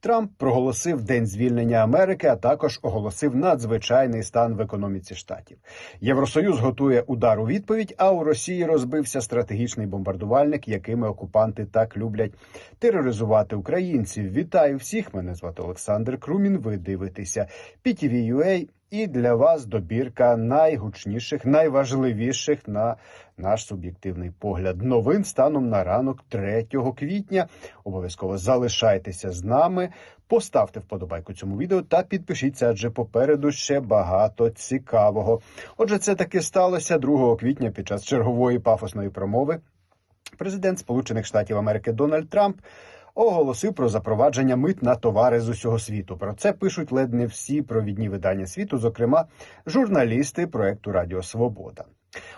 Трамп проголосив день звільнення Америки, а також оголосив надзвичайний стан в економіці штатів. Євросоюз готує удар у відповідь. А у Росії розбився стратегічний бомбардувальник, якими окупанти так люблять тероризувати українців. Вітаю всіх! Мене звати Олександр Крумін. Ви дивитеся PTV.ua. І для вас добірка найгучніших, найважливіших на наш суб'єктивний погляд новин станом на ранок 3 квітня. Обов'язково залишайтеся з нами, поставте вподобайку цьому відео та підпишіться, адже попереду ще багато цікавого. Отже, це таки сталося 2 квітня під час чергової пафосної промови. Президент Сполучених Штатів Америки Дональд Трамп оголосив про запровадження мит на товари з усього світу. Про це пишуть ледь не всі провідні видання світу, зокрема журналісти проекту Радіо Свобода.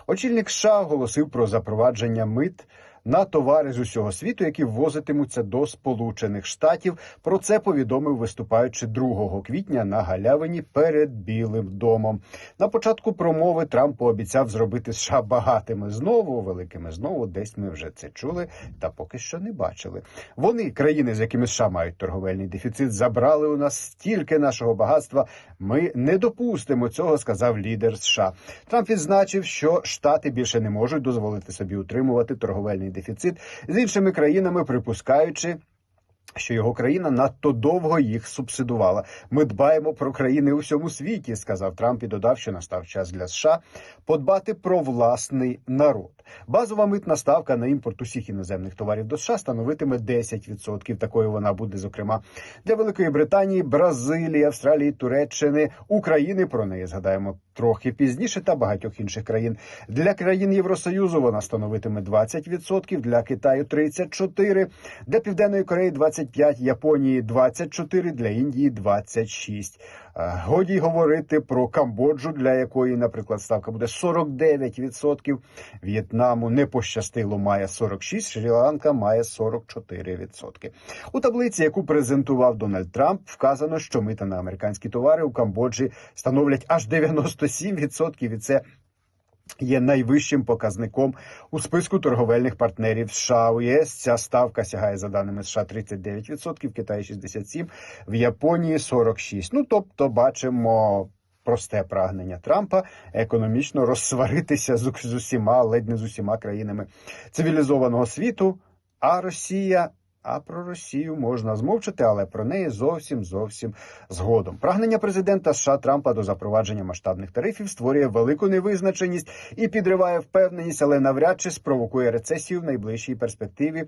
Очільник США оголосив про запровадження мит на товари з усього світу, які ввозитимуться до Сполучених Штатів. Про це повідомив виступаючи 2 квітня на галявині перед Білим домом. На початку промови Трамп пообіцяв зробити США багатими знову, великими знову. Десь ми вже це чули, та поки що не бачили. Вони, країни, з якими США мають торговельний дефіцит, забрали у нас стільки нашого багатства. Ми не допустимо цього, сказав лідер США. Трамп відзначив, що штати більше не можуть дозволити собі утримувати торговельний дефіцит з іншими країнами, припускаючи. Що його країна надто довго їх субсидувала. Ми дбаємо про країни у всьому світі, сказав Трамп і додав, що настав час для США подбати про власний народ. Базова митна ставка на імпорт усіх іноземних товарів до США становитиме 10%. Такою вона буде, зокрема, для Великої Британії, Бразилії, Австралії, Туреччини, України. Про неї згадаємо трохи пізніше, та багатьох інших країн. Для країн Євросоюзу вона становитиме 20%, для Китаю 34%, для Південної Кореї 25%, Японії 24%, для Індії 26%. Годі говорити про Камбоджу, для якої, наприклад, ставка буде 49%. В'єтнаму не пощастило, має 46%, Шрі-Ланка має 44%. У таблиці, яку презентував Дональд Трамп, вказано, що мита на американські товари у Камбоджі становлять аж 97%, і це Є найвищим показником у списку торговельних партнерів США. У ЄС ця ставка сягає за даними США 39%, в Китаї 67%, в Японії 46%. Ну тобто, бачимо. Просте прагнення Трампа економічно розсваритися з, усіма, ледь не з усіма країнами цивілізованого світу. А Росія, а про Росію можна змовчати, але про неї зовсім зовсім згодом. Прагнення президента США Трампа до запровадження масштабних тарифів створює велику невизначеність і підриває впевненість, але навряд чи спровокує рецесію в найближчій перспективі.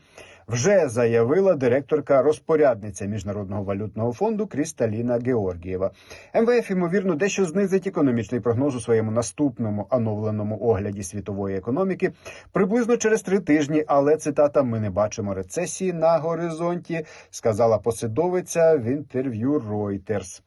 Вже заявила директорка розпорядниця міжнародного валютного фонду Крісталіна Георгієва. МВФ ймовірно дещо знизить економічний прогноз у своєму наступному оновленому огляді світової економіки приблизно через три тижні. Але цитата: ми не бачимо рецесії на горизонті, сказала посадовиця в інтерв'ю Reuters.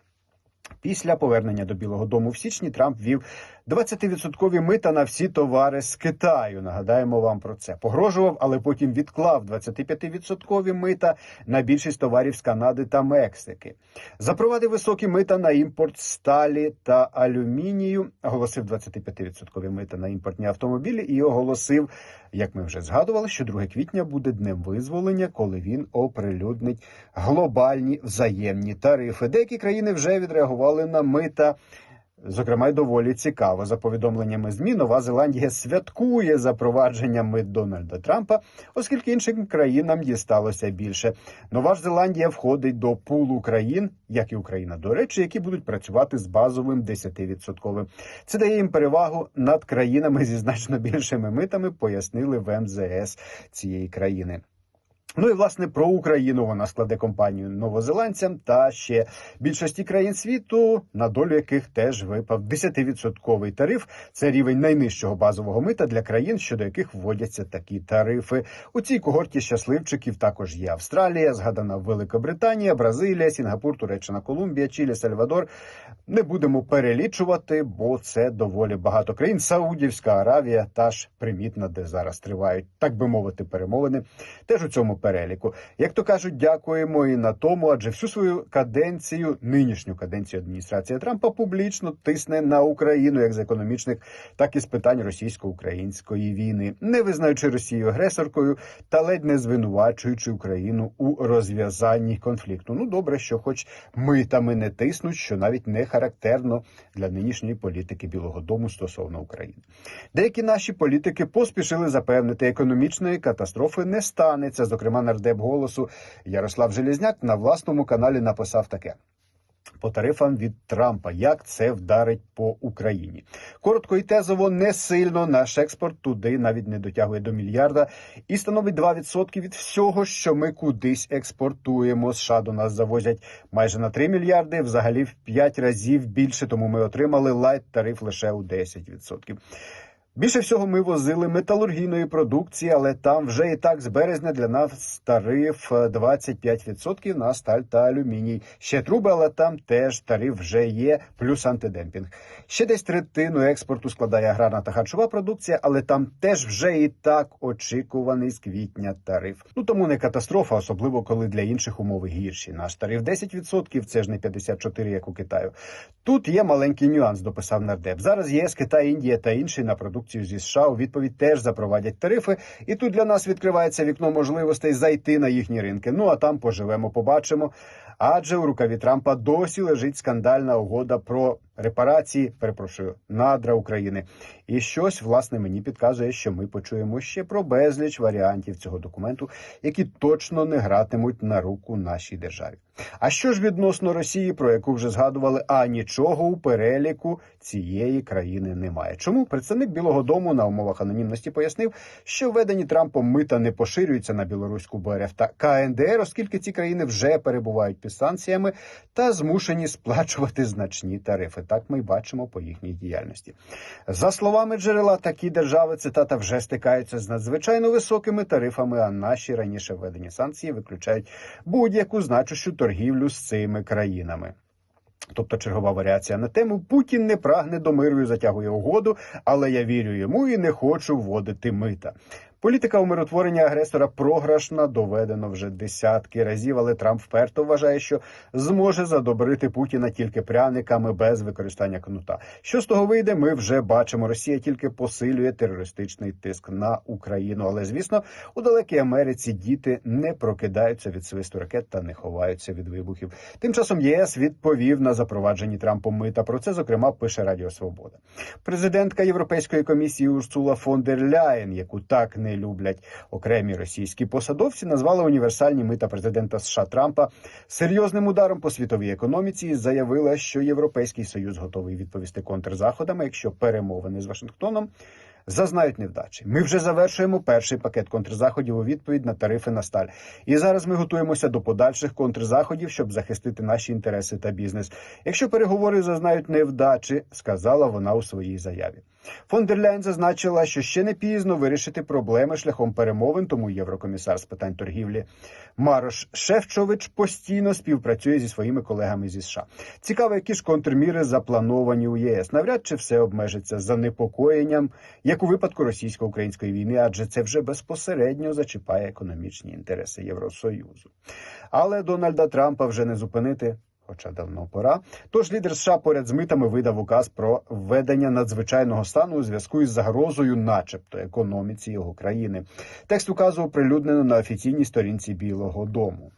Після повернення до Білого Дому в січні Трамп ввів 20% мита на всі товари з Китаю. Нагадаємо вам про це. Погрожував, але потім відклав 25% мита на більшість товарів з Канади та Мексики. Запровадив високі мита на імпорт сталі та алюмінію. Оголосив 25% мита на імпортні автомобілі і оголосив, як ми вже згадували, що 2 квітня буде днем визволення, коли він оприлюднить глобальні взаємні тарифи. Деякі країни вже відреагували на мита. Зокрема, й доволі цікаво. За повідомленнями ЗМІ, Нова Зеландія святкує запровадження мит Дональда Трампа, оскільки іншим країнам дісталося більше. Нова ж Зеландія входить до пулу країн, як і Україна, до речі, які будуть працювати з базовим 10%. Це дає їм перевагу над країнами зі значно більшими митами, пояснили в МЗС цієї країни. Ну і власне про Україну вона складе компанію новозеландцям та ще більшості країн світу, на долю яких теж випав 10% тариф. Це рівень найнижчого базового мита для країн, щодо яких вводяться такі тарифи. У цій когорті щасливчиків також є Австралія, згадана Велика Британія, Бразилія, Сінгапур, Туреччина, Колумбія, Чилі, Сальвадор. Не будемо перелічувати, бо це доволі багато країн. Саудівська Аравія та ж примітна, де зараз тривають, так би мовити, перемовини. Теж у цьому переліку. Як то кажуть, дякуємо і на тому, адже всю свою каденцію, нинішню каденцію адміністрація Трампа публічно тисне на Україну як з економічних, так і з питань російсько-української війни, не визнаючи Росію агресоркою та ледь не звинувачуючи Україну у розв'язанні конфлікту. Ну добре, що хоч митами не тиснуть, що навіть не характерно для нинішньої політики Білого Дому стосовно України. Деякі наші політики поспішили запевнити, економічної катастрофи не станеться. Зокрема, нардеп голосу Ярослав Желізняк на власному каналі написав таке. По тарифам від Трампа, як це вдарить по Україні, коротко і тезово не сильно наш експорт туди навіть не дотягує до мільярда і становить 2% від всього, що ми кудись експортуємо. США до нас завозять майже на 3 мільярди, взагалі в 5 разів більше. Тому ми отримали лайт тариф лише у 10%. Більше всього ми возили металургійної продукції, але там вже і так з березня для нас тариф е, 25% на сталь та алюміній. Ще труби, але там теж тариф вже є, плюс антидемпінг. Ще десь третину експорту складає аграрна та харчова продукція, але там теж вже і так очікуваний з квітня тариф. Ну тому не катастрофа, особливо коли для інших умови гірші. Наш тариф 10%, це ж не 54%, як у Китаю. Тут є маленький нюанс, дописав нардеп. Зараз ЄС, Китай, Індія та інші на продукцію зі США у відповідь теж запровадять тарифи, і тут для нас відкривається вікно можливостей зайти на їхні ринки. Ну а там поживемо, побачимо. Адже у рукаві Трампа досі лежить скандальна угода про репарації, перепрошую, надра України. І щось власне мені підказує, що ми почуємо ще про безліч варіантів цього документу, які точно не гратимуть на руку нашій державі. А що ж відносно Росії, про яку вже згадували, а нічого у переліку цієї країни немає. Чому представник Білого Дому на умовах анонімності пояснив, що введені Трампом мита не поширюються на білоруську БРФ та КНДР, оскільки ці країни вже перебувають санкціями та змушені сплачувати значні тарифи. Так ми бачимо по їхній діяльності. За словами джерела, такі держави цитата вже стикаються з надзвичайно високими тарифами. А наші раніше введені санкції виключають будь-яку значущу торгівлю з цими країнами. Тобто чергова варіація на тему Путін не прагне до миру і затягує угоду, але я вірю йому і не хочу вводити мита. Політика умиротворення агресора програшна, доведено вже десятки разів, але Трамп вперто вважає, що зможе задобрити Путіна тільки пряниками без використання кнута. Що з того вийде, ми вже бачимо. Росія тільки посилює терористичний тиск на Україну. Але звісно, у далекій Америці діти не прокидаються від свисту ракет та не ховаються від вибухів. Тим часом ЄС відповів на запроваджені Трампом мита. Про це зокрема пише Радіо Свобода. Президентка Європейської комісії Урсула фон дер Ляєн, яку так не люблять окремі російські посадовці, назвали універсальні мита президента США Трампа серйозним ударом по світовій економіці і заявила, що Європейський Союз готовий відповісти контрзаходами, якщо перемовини з Вашингтоном зазнають невдачі. Ми вже завершуємо перший пакет контрзаходів у відповідь на тарифи на сталь. І зараз ми готуємося до подальших контрзаходів, щоб захистити наші інтереси та бізнес. Якщо переговори зазнають невдачі, сказала вона у своїй заяві. Фон зазначила, що ще не пізно вирішити проблеми шляхом перемовин, тому єврокомісар з питань торгівлі Марош Шефчович постійно співпрацює зі своїми колегами зі США. Цікаво, які ж контрміри заплановані у ЄС. Навряд чи все обмежиться занепокоєнням, як у випадку російсько-української війни, адже це вже безпосередньо зачіпає економічні інтереси Євросоюзу. Але Дональда Трампа вже не зупинити. Хоча давно пора. Тож лідер США поряд з митами видав указ про введення надзвичайного стану у зв'язку із загрозою, начебто, економіці його країни. Текст указу оприлюднено на офіційній сторінці Білого Дому.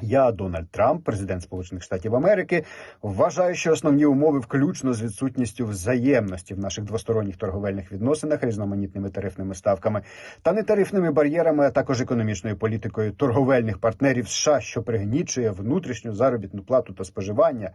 Я, Дональд Трамп, президент Сполучених Штатів Америки, вважаю, що основні умови, включно з відсутністю взаємності в наших двосторонніх торговельних відносинах, різноманітними тарифними ставками та нетарифними бар'єрами, а також економічною політикою торговельних партнерів США, що пригнічує внутрішню заробітну плату та споживання.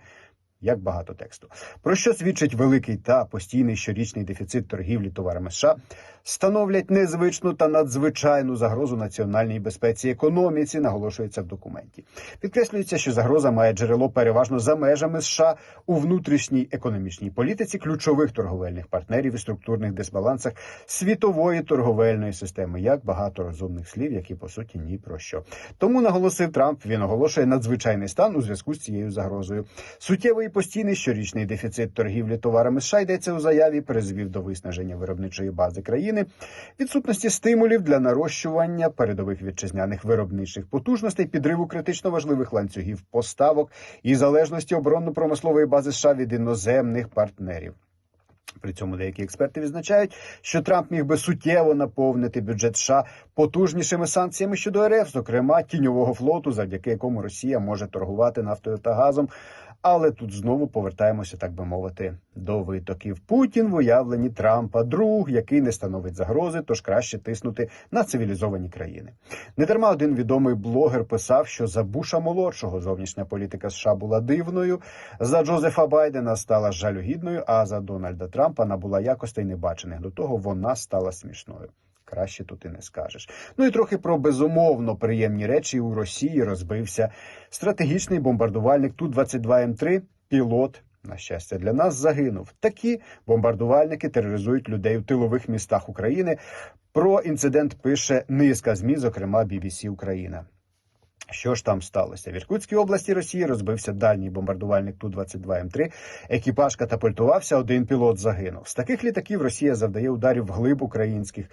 Як багато тексту, про що свідчить великий та постійний щорічний дефіцит торгівлі товарами США, становлять незвичну та надзвичайну загрозу національній безпеці і економіці, наголошується в документі. Підкреслюється, що загроза має джерело переважно за межами США у внутрішній економічній політиці ключових торговельних партнерів і структурних дисбалансах світової торговельної системи. Як багато розумних слів, які по суті ні про що. Тому наголосив Трамп. Він оголошує надзвичайний стан у зв'язку з цією загрозою. Суттєвий постійний щорічний дефіцит торгівлі товарами США йдеться у заяві, призвів до виснаження виробничої бази країни, відсутності стимулів для нарощування передових вітчизняних виробничих потужностей, підриву критично важливих ланцюгів поставок і залежності оборонно-промислової бази США від іноземних партнерів. При цьому деякі експерти відзначають, що Трамп міг би суттєво наповнити бюджет США потужнішими санкціями щодо РФ, зокрема тіньового флоту, завдяки якому Росія може торгувати нафтою та газом. Але тут знову повертаємося, так би мовити, до витоків. Путін в уявленні Трампа друг, який не становить загрози, тож краще тиснути на цивілізовані країни. Недарма один відомий блогер писав, що за Буша молодшого зовнішня політика США була дивною, за Джозефа Байдена стала жалюгідною, а за Дональда Трампа набула якостей небачених. До того вона стала смішною. Краще тут і не скажеш. Ну і трохи про безумовно приємні речі у Росії розбився стратегічний бомбардувальник Ту-22М3. Пілот, на щастя, для нас загинув. Такі бомбардувальники тероризують людей у тилових містах України. Про інцидент пише низка змі, зокрема BBC Україна. Що ж там сталося? В Іркутській області Росії розбився дальній бомбардувальник Ту-22М3. Екіпаж катапультувався, один пілот загинув. З таких літаків Росія завдає ударів вглиб українських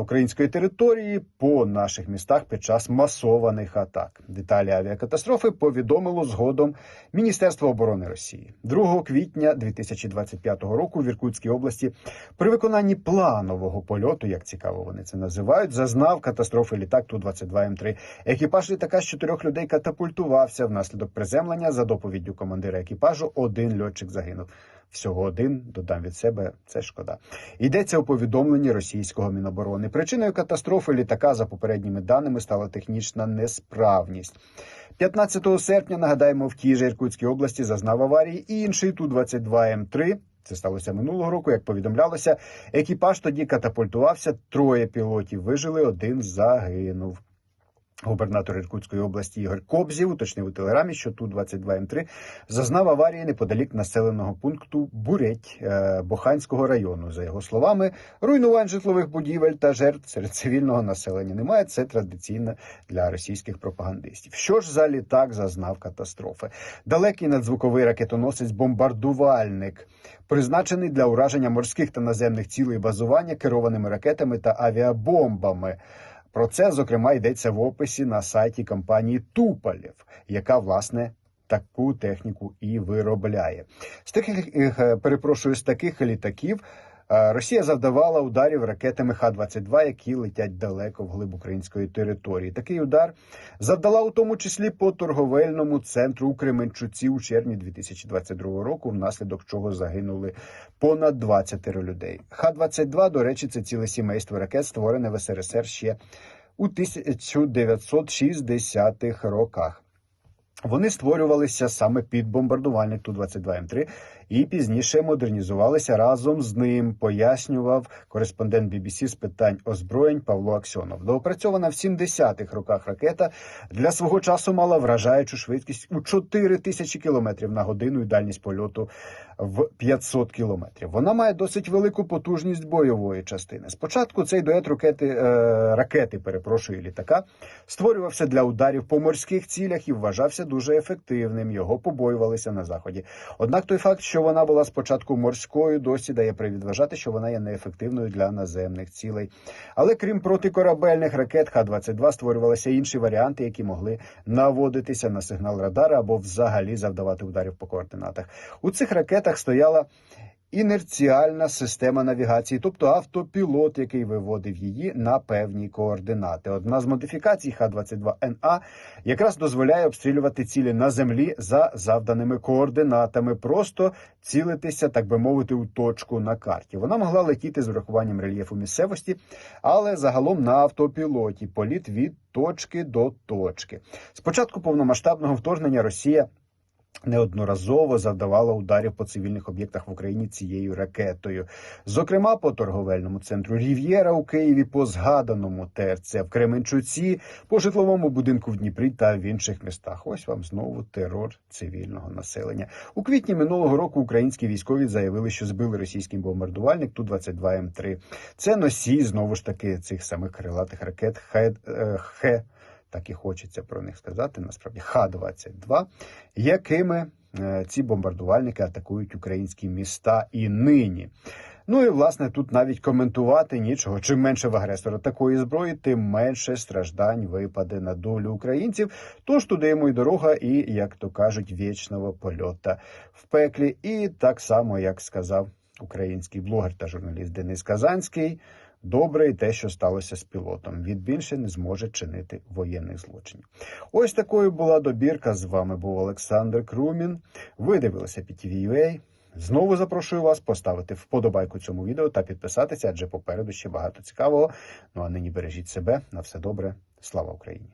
української території по наших містах під час масованих атак. Деталі авіакатастрофи повідомило згодом Міністерство оборони Росії 2 квітня 2025 року в Іркутській області при виконанні планового польоту, як цікаво вони це називають, зазнав катастрофи літак Ту-22М3. Екіпаж літака з чотирьох людей катапультувався внаслідок приземлення. За доповіддю командира екіпажу один льотчик загинув. Всього один додам від себе. Це шкода. Йдеться у повідомленні російського міноборони. Причиною катастрофи літака за попередніми даними стала технічна несправність. 15 серпня нагадаємо, в тій же Іркутській області зазнав аварії і інший Ту-22М3. Це сталося минулого року. Як повідомлялося, екіпаж тоді катапультувався. Троє пілотів вижили, один загинув. Губернатор Іркутської області Ігор Кобзів уточнив у телеграмі, що Ту-22М3 зазнав аварії неподалік населеного пункту Буреть е, Боханського району. За його словами, руйнувань житлових будівель та жертв серед цивільного населення немає. Це традиційно для російських пропагандистів. Що ж за літак зазнав катастрофи? Далекий надзвуковий ракетоносець бомбардувальник, призначений для ураження морських та наземних цілей базування керованими ракетами та авіабомбами. Про це зокрема йдеться в описі на сайті компанії Тупалів, яка власне таку техніку і виробляє. З таких е, перепрошую з таких літаків. Росія завдавала ударів ракетами Х-22, які летять далеко вглиб української території. Такий удар завдала у тому числі по торговельному центру у Кременчуці у червні 2022 року, внаслідок чого загинули понад 20 людей. Х-22, до речі, це ціле сімейство ракет, створене в СРСР ще у 1960-х роках. Вони створювалися саме під бомбардувальник Ту-22М3 і пізніше модернізувалися разом з ним, пояснював кореспондент BBC з питань озброєнь Павло Аксьонов. Доопрацьована в 70-х роках ракета для свого часу мала вражаючу швидкість у 4 тисячі кілометрів на годину і дальність польоту в 500 кілометрів. Вона має досить велику потужність бойової частини. Спочатку цей дует ракети, е, ракети перепрошую, літака створювався для ударів по морських цілях і вважався дуже ефективним. Його побоювалися на заході. Однак той факт, що вона була спочатку морською, досі дає привід вважати, що вона є неефективною для наземних цілей. Але крім протикорабельних ракет Х-22 створювалися інші варіанти, які могли наводитися на сигнал радара або взагалі завдавати ударів по координатах. У цих ракетах стояла інерціальна система навігації, тобто автопілот, який виводив її на певні координати. Одна з модифікацій Х-22НА якраз дозволяє обстрілювати цілі на землі за завданими координатами, просто цілитися, так би мовити, у точку на карті. Вона могла летіти з врахуванням рельєфу місцевості, але загалом на автопілоті політ від точки до точки. Спочатку повномасштабного вторгнення Росія неодноразово завдавала ударів по цивільних об'єктах в Україні цією ракетою, зокрема по торговельному центру Рів'єра у Києві, по згаданому ТРЦ в Кременчуці, по житловому будинку в Дніпрі та в інших містах. Ось вам знову терор цивільного населення. У квітні минулого року українські військові заявили, що збили російський бомбардувальник Ту 22 М 3 Це носій знову ж таки цих самих крилатих ракет Х. Так і хочеться про них сказати, насправді Х-22, якими е, ці бомбардувальники атакують українські міста і нині. Ну і власне тут навіть коментувати нічого. Чим менше в агресора такої зброї, тим менше страждань випаде на долю українців. Тож туди йому й дорога, і як то кажуть, вічного польота в пеклі. І так само, як сказав український блогер та журналіст Денис Казанський. Добре і те, що сталося з пілотом. Він більше не зможе чинити воєнних злочинів. Ось такою була добірка. З вами був Олександр Крумін. Ви дивилися PTV.ua. Знову запрошую вас поставити вподобайку цьому відео та підписатися, адже попереду ще багато цікавого. Ну а нині бережіть себе на все добре. Слава Україні!